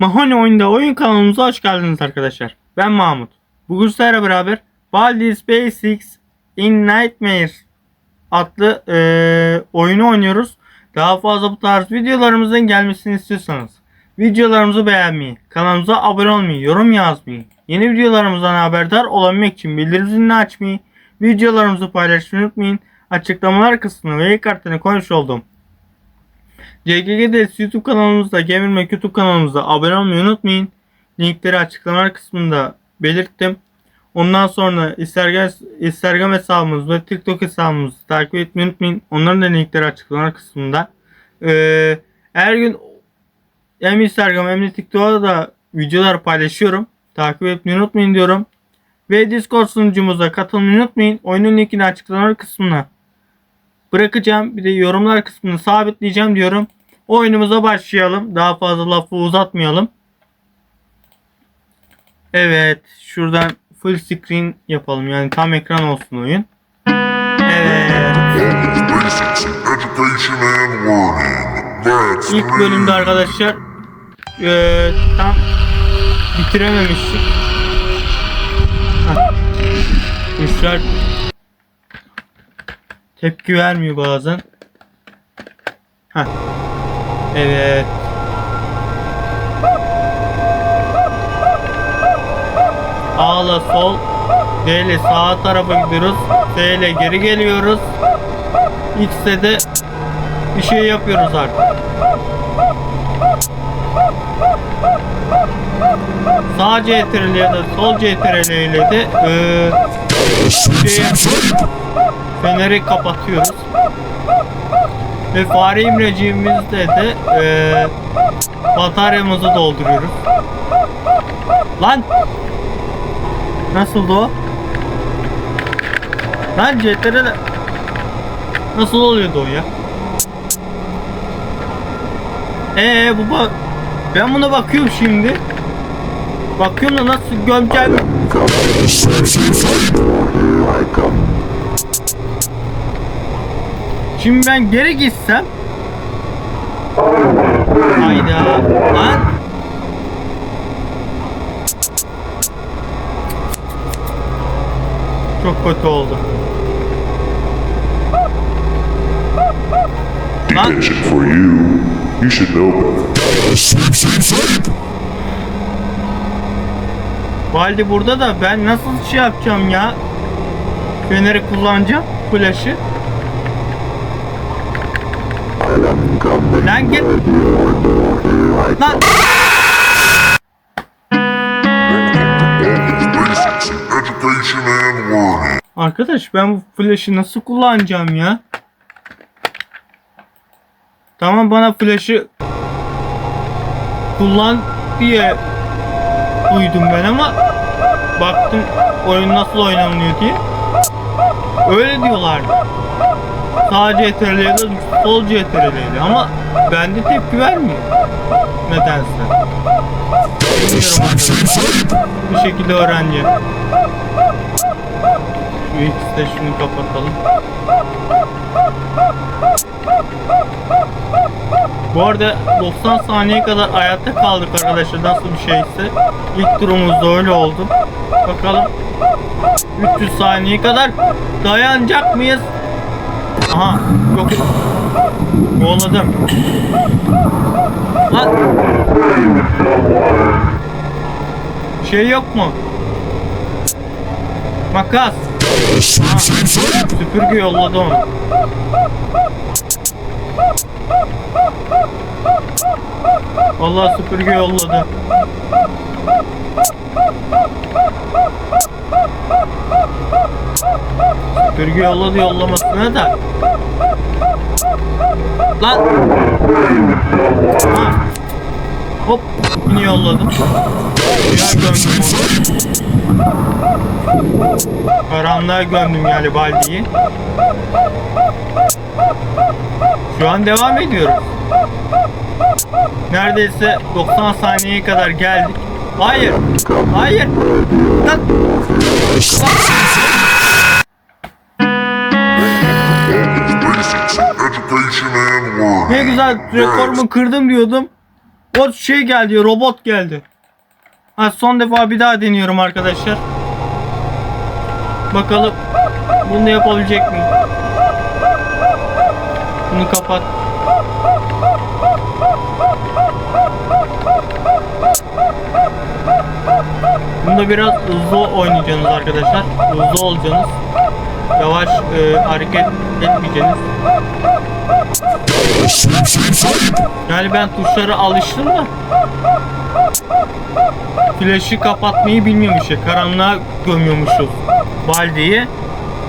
Mahoney oyunda oyun kanalımıza hoş geldiniz arkadaşlar. Ben Mahmut. Bugün sizlerle beraber Baldi's Basics in Nightmares adlı eee, oyunu oynuyoruz. Daha fazla bu tarz videolarımızın gelmesini istiyorsanız videolarımızı beğenmeyi, kanalımıza abone olmayı, yorum yazmayı, yeni videolarımızdan haberdar olabilmek için bildirim zilini açmayı, videolarımızı paylaşmayı unutmayın. Açıklamalar kısmına ve kartını koymuş olduğum CGGDS YouTube kanalımızda, Gamermek YouTube kanalımızda abone olmayı unutmayın. Linkleri açıklamalar kısmında belirttim. Ondan sonra Instagram, Instagram hesabımız ve TikTok hesabımızı takip etmeyi unutmayın. Onların da linkleri açıklamalar kısmında. Ee, her gün hem Instagram hem de TikTok'ta da videolar paylaşıyorum. Takip etmeyi unutmayın diyorum. Ve Discord sunucumuza katılmayı unutmayın. Oyunun linkini açıklamalar kısmına bırakacağım. Bir de yorumlar kısmını sabitleyeceğim diyorum. Oyunumuza başlayalım. Daha fazla lafı uzatmayalım. Evet. Şuradan full screen yapalım. Yani tam ekran olsun oyun. Evet. İlk bölümde arkadaşlar eee, tam bitirememiştik. Hah. Kuşlar tepki vermiyor bazen. Heh. Evet. A'la sol, D ile sağ tarafa gidiyoruz. S ile geri geliyoruz. X'e de bir şey yapıyoruz artık. Sağ CTRL ya da sol CTRL ile de eee şey yapıyoruz. Feneri kapatıyoruz. Ve fare imlecimizde de eee bataryamızı dolduruyoruz. Lan! Nasıldı o? Lan CTRL Nasıl oluyordu o ya? Ee bu bak ben buna bakıyorum şimdi. Bakıyorum da nasıl gömeceğim. Şimdi ben geri gitsem. Hayda. Lan. Çok kötü oldu. Lan. For you. You should know better. Valdi burada da ben nasıl şey yapacağım ya? Feneri kullanacağım. Flaşı. Lan git. Lan. Arkadaş ben bu flaşı nasıl kullanacağım ya? Tamam bana flaşı kullan diye duydum ben ama baktım oyun nasıl oynanıyor diye. Öyle diyorlardı. Sağ CTRL ya da sol CTRL ama bende tepki vermiyor. Nedense. Bir şekilde öğreneceğim. Şu ikisi de şunu kapatalım. Bu arada 90 saniye kadar hayatta kaldık arkadaşlar nasıl bir şeyse. İlk turumuzda öyle oldu. Bakalım 300 saniye kadar dayanacak mıyız? Aha yok. Kovaladım. Lan. Şey yok mu? Makas. Süpürge yolladı onu. Vallahi süpürge yolladı. Süpürge yolladı yollamasına da. Lan. Ha. Hop. Yine yolladım. Ya gömdüm onu. Karanlığa gömdüm yani baldiyi. Şu an devam ediyoruz. Neredeyse 90 saniyeye kadar geldik. Hayır. Hayır. Lan. Ne güzel rekorumu kırdım diyordum. O şey geldi robot geldi. Ha son defa bir daha deniyorum arkadaşlar. Bakalım bunu yapabilecek miyim? Bunu kapat. Bunda biraz hızlı oynayacaksınız arkadaşlar. Hızlı olacaksınız. Yavaş e, hareket etmeyeceksiniz. Sleep, sleep, sleep. Yani ben tuşlara alıştım da Flaşı kapatmayı bilmiyormuş ya. Karanlığa gömüyormuşuz Baldi'yi.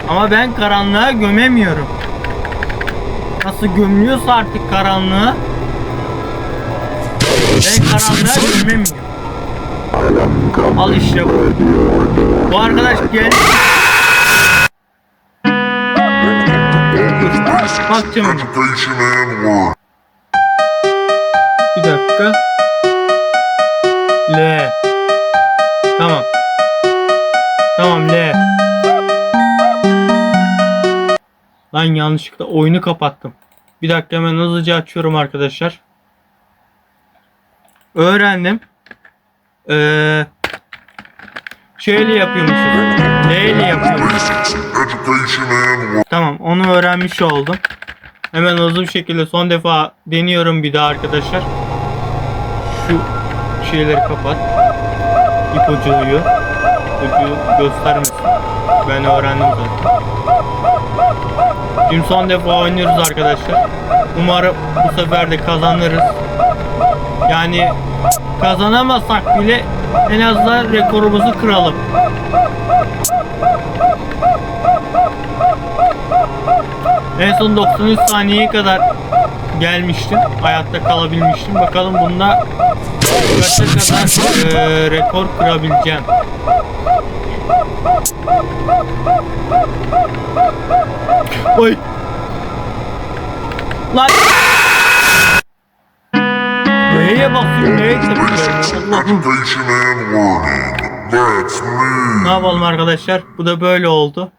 Ama ben karanlığa gömemiyorum. Nasıl gömülüyorsa artık karanlığa ben karanlığa gömemiyorum. Al işte bu. Bu arkadaş geldi. Learn. Bir dakika. L. Tamam. Tamam L. Lan yanlışlıkla oyunu kapattım. Bir dakika hemen hızlıca açıyorum arkadaşlar. Öğrendim. Ee, şeyle yapıyormuşuz. İle yapıyormuşuz. Tamam onu öğrenmiş oldum. Hemen hızlı bir şekilde son defa deniyorum bir daha arkadaşlar. Şu şeyleri kapat. İpucuyu. İpucu göstermesin. Ben öğrendim zaten. Şimdi son defa oynuyoruz arkadaşlar. Umarım bu sefer de kazanırız. Yani kazanamasak bile en azından rekorumuzu kıralım. En son 93 saniyeye kadar gelmiştim. Hayatta kalabilmiştim. Bakalım bunda kaça kadar eee, rekor kırabileceğim. Oy. Lan. Neye basıyorum? Neye? Allah'ım. Ne yapalım arkadaşlar? Bu da böyle oldu.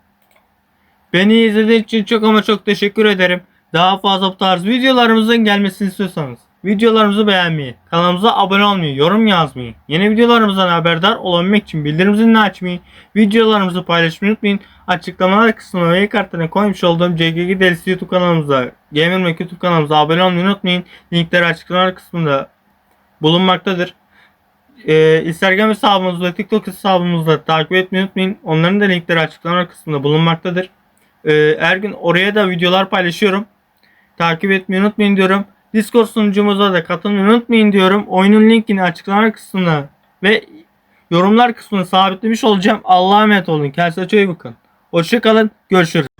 Beni izlediğiniz için çok ama çok teşekkür ederim. Daha fazla bu tarz videolarımızın gelmesini istiyorsanız videolarımızı beğenmeyi, kanalımıza abone olmayı, yorum yazmayı, yeni videolarımızdan haberdar olabilmek için bildirim zilini açmayı, videolarımızı paylaşmayı unutmayın. Açıklamalar kısmına ve kartına koymuş olduğum CGG Delisi YouTube kanalımıza, Gamer Mac YouTube kanalımıza abone olmayı unutmayın. Linkleri açıklamalar kısmında bulunmaktadır. Ee, Instagram hesabımızı ve TikTok hesabımızı takip etmeyi unutmayın. Onların da linkleri açıklama kısmında bulunmaktadır. Ee, her gün oraya da videolar paylaşıyorum. Takip etmeyi unutmayın diyorum. Discord sunucumuza da katılmayı unutmayın diyorum. Oyunun linkini açıklama kısmına ve yorumlar kısmına sabitlemiş olacağım. Allah'a emanet olun. Kendinize çok iyi bakın. Hoşçakalın. Görüşürüz.